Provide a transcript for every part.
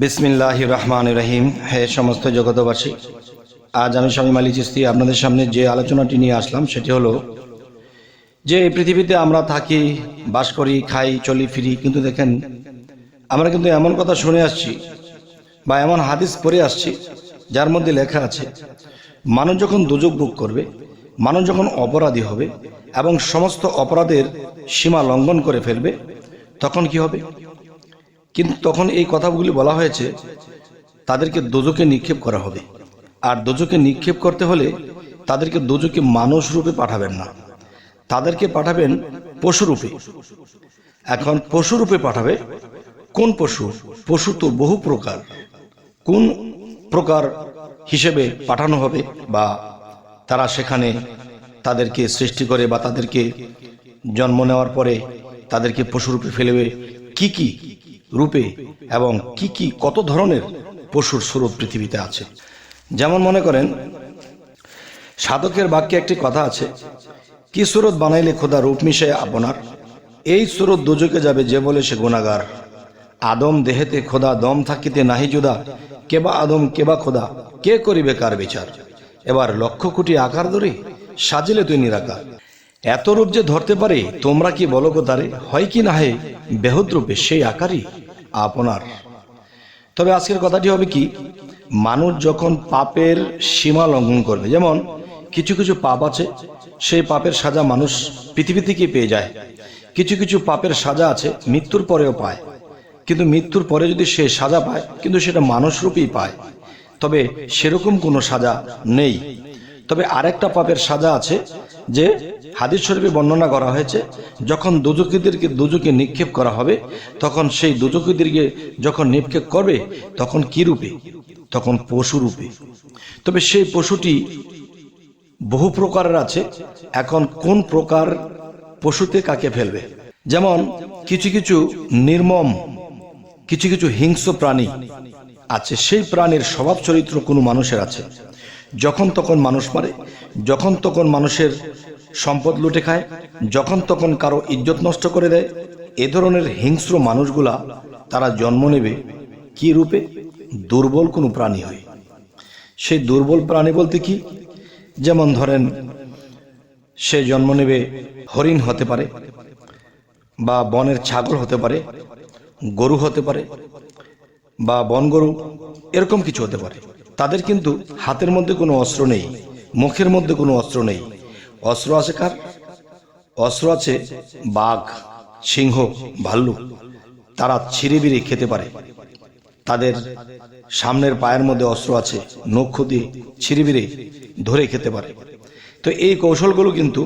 বিসমিল্লাহ রহমান রহিম। হে সমস্ত জগতবাসী আজ আমি স্বামী মালি চিস্তি আপনাদের সামনে যে আলোচনাটি নিয়ে আসলাম, সেটি হলো যে এই পৃথিবীতে আমরা থাকি, বাস করি, খাই, চলি, ফিরি, কিন্তু দেখেন, আমরা কিন্তু এমন কথা শুনে আসছি বা এমন হাদিস পড়ে আসছি, যার মধ্যে লেখা আছে, মানুষ যখন দুযোগ ভোগ করবে, মানুষ যখন অপরাধী হবে এবং সমস্ত অপরাধের সীমা লঙ্ঘন করে ফেলবে, তখন কি হবে? কিন্তু তখন এই কথাগুলি বলা হয়েছে, তাদেরকে দোজকে নিক্ষেপ করা হবে। আর দোজকে নিক্ষেপ করতে হলে তাদেরকে দোজকে মানুষ রূপে পাঠাবেন না। তাদেরকে পাঠাবেন পশু রূপে। এখন পশু রূপে পাঠাবে কোন পশু? পশু তো বহু প্রকার। কোন প্রকার হিসেবে পাঠানো হবে বা তারা সেখানে তাদেরকে সৃষ্টি করে বা তাদেরকে জন্ম নেওয়ার পরে তাদেরকে পশুরূপে ফেলবে? কি কি? রূপে এবং কি কি, কত ধরনের পশুর স্বরূপ পৃথিবীতে আছে। যেমন মনে করেন, সাধকের বাক্যে একটি কথা আছে, কি সুরত বানাইলে খোদা রূপ মিশে আপনার? এই সুরত দুজকে যাবে যে বলে সে গুণাগার। আদম দেহেতে খোদা, দম থাকিতে নাহি জুদা। কেবা আদম কেবা খোদা, কে করিবে কার বিচার? এবার লক্ষ কোটি আকার ধরে সাজিলে তুই নিরাকার। এত রূপ যে ধরতে পারে, তোমরা কি বলো তারে? হয় কি না হে বেহদ রূপে সেই আকারই আপনার। তবে আজকের কথাটি হবে কি, মানুষ যখন পাপের সীমা লঙ্ঘন করবে, যেমন কিছু কিছু পাপ আছে, সেই পাপের সাজা মানুষ পৃথিবী থেকে পেয়ে যায়। কিছু কিছু পাপের সাজা আছে, মৃত্যুর পরেও পায়। কিন্তু মৃত্যুর পরে যদি সে সাজা পায়, কিন্তু সেটা মানুষরূপেই পায়। তবে সেরকম কোনো সাজা নেই। তবে আরেকটা পাপের সাজা আছে যে হাদিস শরীফে বর্ণনা করা হয়েছে, যখন দুজকিদেরকে দুজকে নিক্ষেপ করা হবে, তখন সেই দুজকিদেরকে যখন নিক্ষেপ করবে, তখন কি রূপে? তখন পশু রূপে। তবে সেই পশুটি বহু প্রকারের আছে। এখন কোন প্রকার পশুতে কাকে ফেলবে? যেমন কিছু কিছু নির্মম, কিছু কিছু হিংস্র প্রাণী আছে। সেই প্রাণীর স্বভাব চরিত্র কোনো মানুষের আছে। যখন তখন মানুষ মারে, যখন তখন মানুষের সম্পদ লুটে খায়, যখন তখন কারও ইজ্জত নষ্ট করে দেয়, এ ধরনের হিংস্র মানুষগুলা তারা জন্ম নেবে কি রূপে? দুর্বল কোনো প্রাণী হয়। সেই দুর্বল প্রাণী বলতে কি? যেমন ধরেন, সে জন্ম নেবে হরিণ হতে পারে বা বনের ছাগল হতে পারে, গরু হতে পারে বা বন গরু এরকম কিছু হতে পারে। তাদের কিন্তু হাতের মধ্যে কোনো অস্ত্র নেই, মুখের মধ্যে কোনো অস্ত্র নেই। অস্ত্র আছে কার? অস্ত্র আছে বাঘ, সিংহ, ভাল্লুক। তারা ছিঁড়ে খেতে পারে। তাদের সামনের পায়ের মধ্যে অস্ত্র আছে, নখ দিয়ে ছিঁড়ে ধরে খেতে পারে। তো এই কৌশলগুলো কিন্তু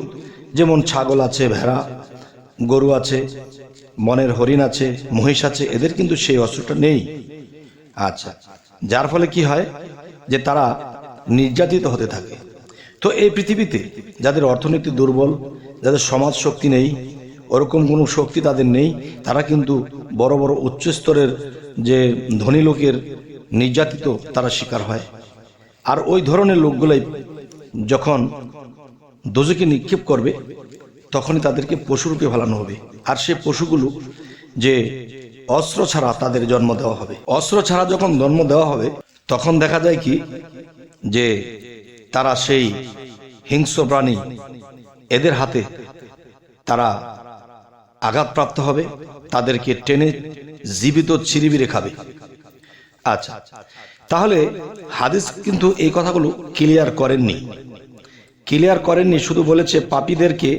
যেমন ছাগল আছে, ভেড়া, গরু আছে মনের হরিণ আছে, মহিষ আছে, এদের কিন্তু সেই অস্ত্রটা নেই। আচ্ছা যার ফলে কি হয়? যে তারা নির্যাতিত হতে থাকে। তো এই পৃথিবীতে যাদের অর্থনীতি দুর্বল, যাদের সমাজ শক্তি নেই, ওরকম কোনো শক্তি তাদের নেই, তারা কিন্তু বড় বড় উচ্চস্তরের যে ধনী লোকের নির্যাতিত তারা শিকার হয়। আর ওই ধরনের লোকগুলাই যখন দোজকে নিক্ষেপ করবে, তখনই তাদেরকে পশুরূপে ফেলানো হবে। আর সে পশুগুলো যে অস্ত্র ছাড়া তাদের জন্ম দেওয়া হবে। অস্ত্র ছাড়া যখন জন্ম দেওয়া হবে তখন দেখা যায় কি? যে তারা সেই হিংস্র প্রাণী এদের হাতে তারা আঘাতপ্রাপ্ত হবে, তাদেরকে টেনে জীবিত ছিরিবিরে খাবে। আচ্ছা তাহলে হাদিস কিন্তু এই কথাগুলো ক্লিয়ার করেননি। ক্লিয়ার করেননি শুধু বলেছে পাপীদেরকে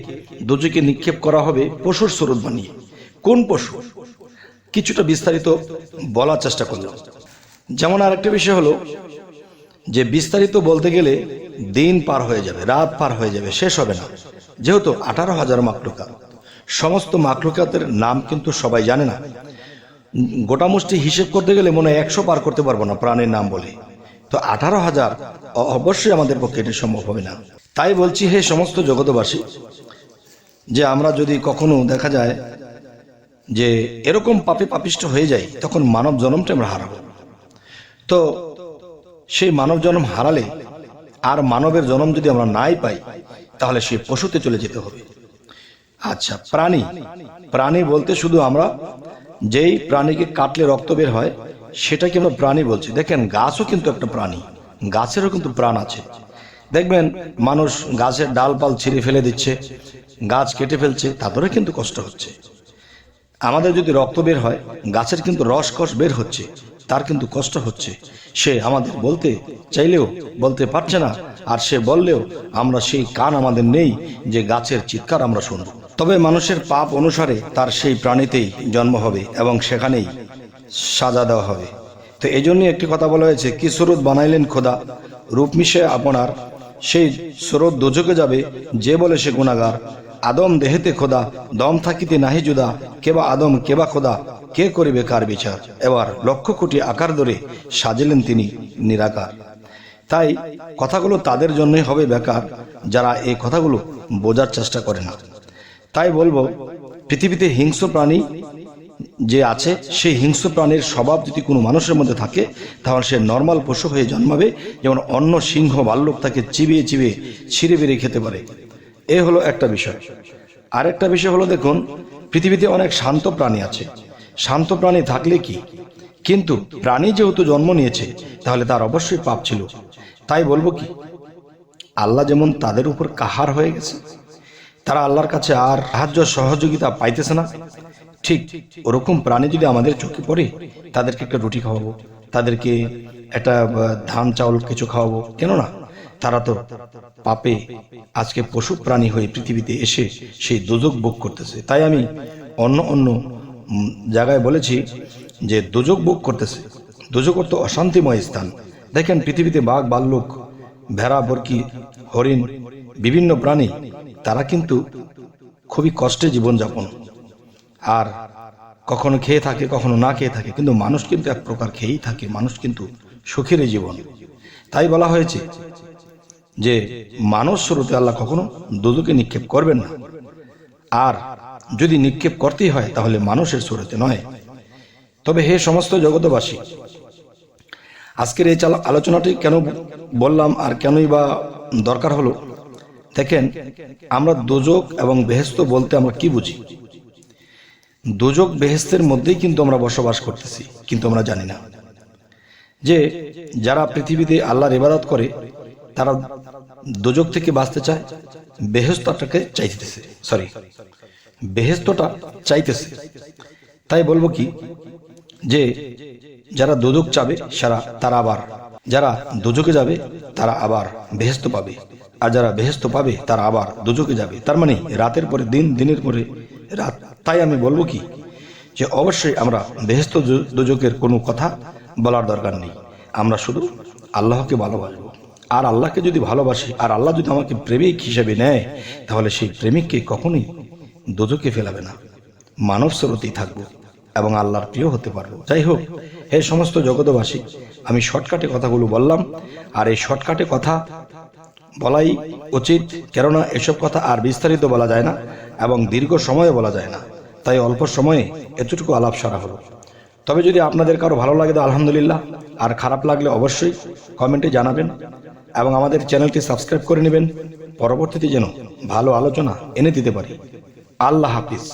দুজকে নিক্ষেপ করা হবে পশুর স্বরূপ বানিয়ে। কোন পশু? কিছুটা বিস্তারিত বলার চেষ্টা করলাম। যেমন আরেকটা বিষয় হলো যে বিস্তারিত বলতে গেলে দিন পার হয়ে যাবে, রাত পার হয়ে যাবে, শেষ হবে না। যেহেতু আঠারো হাজার মাকলুকাত, সমস্ত মাকলুকাতের নাম কিন্তু সবাই জানে না। গোটা মুষ্টি হিসেব করতে গেলে মনে হয় একশো পার করতে পারব না প্রাণের নাম বলে। তো আঠারো হাজার অবশ্যই আমাদের পক্ষে এটি সম্ভব হবে না। তাই বলছি হে সমস্ত জগতবাসী যে আমরা যদি কখনো দেখা যায় যে এরকম পাপে পাপিষ্ট হয়ে যায় তখন মানব জন্মটা আমরা হারাবো। তো সেই মানব জন্ম হারালে আর মানবের জন্ম যদি আমরা নাই পাই, তাহলে সে পশুতে চলে যেতে হবে। আচ্ছা প্রাণী। প্রাণী বলতে শুধু আমরা যেই প্রাণীকে কাটলে রক্ত বের হয়, সেটাকে আমরা প্রাণী বলছি। দেখেন, গাছও কিন্তু একটা প্রাণী। গাছেরও কিন্তু প্রাণ আছে। দেখবেন, মানুষ গাছের ডালপাল ছিঁড়ে ফেলে দিচ্ছে, গাছ কেটে ফেলছে তাদেরও কিন্তু কষ্ট হচ্ছে। আমাদের যদি রক্ত বের হয়, গাছের কিন্তু রসকস বের হচ্ছে। তার কিন্তু কষ্ট হচ্ছে। সে আমাদের বলতে চাইলেও বলতে পারছে না, আর সে বললেও আমরা সেই কান আমাদের নেই যে গাছের চিৎকার আমরা শুনব। তবে মানুষের পাপ অনুসারে তার সেই প্রাণীতেই জন্ম হবে এবং সেখানেই সাজা দেওয়া হবে। তো এই জন্যই একটি কথা বলা হয়েছে, কি সুরত বানাইলেন খোদা? রূপ মিশে আপনার সেই স্রোত দোজকে যাবে, যে বলে সে গুণাগার আদম দেহেতে খোদা, দম থাকিতে নাহি জুদা, কেবা আদম, কেবা খোদা, কে করিবে কার বিচার? এবার লক্ষ কোটি আকার ধরে সাজিলেন তিনি নিরাকার। তাই কথাগুলো তাদের জন্যই হবে বেকার, যারা এই কথাগুলো বোঝার চেষ্টা করে না। তাই বলব, পৃথিবীতে হিংস্র প্রাণী যে আছে, সেই হিংস্র প্রাণীর স্বভাব যদি কোনো মানুষের মধ্যে থাকে, তাহলে সে নর্মাল পশু হয়ে জন্মাবে, যেমন অন্য সিংহ ভাল্লুক তাকে চিবিয়ে চিবিয়ে ছিঁড়ে বেড়ে খেতে পারে। এ হলো একটা বিষয়। আরেকটা বিষয় হলো দেখুন, পৃথিবীতে অনেক শান্ত প্রাণী আছে। শান্ত প্রাণী থাকলে কি? কিন্তু প্রাণী যেহেতু জন্ম নিয়েছে, তাহলে তার অবশ্যই পাপ ছিল। তাই বলব কি, আল্লাহ যেমন তাদের উপর কাহার হয়ে গেছে, তারা আল্লাহর কাছে আর সাহায্য সহযোগিতা পাইতেছে না। ঠিক ওরকম প্রাণী যদি আমাদের চোখে পড়ে, তাদেরকে একটা রুটি খাওয়াবো, তাদেরকে একটা ধান, চাউল কিছু খাওয়াবো কেন না তারা তো পাপে আজকে পশু প্রাণী হয়ে পৃথিবীতে এসে সেই দুজক ভোগ করতেছে। তাই আমি অন্য অন্য জায়গায় বলেছি যে দুজক ভোগ করতেছে। দুজক অর্থ অশান্তিময় স্থান। দেখেন পৃথিবীতে বাঘ, বাল্লুক, ভেড়া, বরকি, হরিণ, বিভিন্ন প্রাণী, তারা কিন্তু খুবই কষ্টে জীবনযাপন। আর কখনো খেয়ে থাকে, কখনো না খেয়ে থাকে। কিন্তু মানুষ কিন্তু এক প্রকার খেয়েই থাকে। মানুষ কিন্তু সুখের জীবন। তাই বলা হয়েছে যে মানুষ স্রোতে আল্লাহ কখনো দুদুকে নিক্ষেপ করবেন না। আর যদি নিক্ষেপ করতেই হয়, তাহলে মানুষের স্রোতে নয়। তবে হে সমস্ত জগতবাসী আজকের এই আলোচনাটি কেন বললাম আর কেনই বা দরকার হলো? দেখেন, আমরা দুজক এবং বেহেস্ত বলতে আমরা কি বুঝি? দুজক বেহেস্তের মধ্যেই কিন্তু আমরা বসবাস করতেছি, কিন্তু আমরা জানি না। যে যারা পৃথিবীতে আল্লাহর ইবাদত করে, তারা দুজক থেকে বাঁচতে চায় বেহেস্তটাকে চাইতেছে। সরি বেহেস্তটা চাইতেছে। তাই বলব কি, যে যারা দুদক চাবে, সারা তারা আবার। যারা দুজকে যাবে, তারা আবার বেহেস্ত পাবে। আর যারা বেহেস্ত পাবে, তারা আবার দুজকে যাবে। তার মানে রাতের পরে, দিন, দিনের পরে, রাত। তাই আমি বলব কি, যে অবশ্যই আমরা বেহেস্ত দুজকের কোনো কথা বলার দরকার নেই। আমরা শুধু আল্লাহকে ভালোবাসবো। আর আল্লাহকে যদি ভালোবাসি, আর আল্লাহ যদি আমাকে প্রেমিক হিসেবে নেয়, তাহলে সেই প্রেমিককে কখনোই দুজকে ফেলাবে না। মানব স্রোতেই থাকব এবং আল্লাহর প্রিয় হতে পারব। যাই হোক, হে সমস্ত জগতবাসী আমি শর্টকাটে কথাগুলো বললাম, আর এই শর্টকাটে কথা বলাই উচিত, কেননা এসব কথা আর বিস্তারিত বলা যায় না এবং দীর্ঘ সময়ে বলা যায় না। তাই অল্প সময়ে এতটুকু আলাপ সারা হলো। তবে যদি আপনাদের কারও ভালো লাগে তো আলহামদুলিল্লাহ, আর খারাপ লাগলে অবশ্যই কমেন্টে জানাবেন। এবং আমাদের চ্যানেলটি সাবস্ক্রাইব করে নেবেন। পরবর্তীতে যেন ভালো আলোচনা এনে দিতে পারি। আল্লাহ হাফিজ।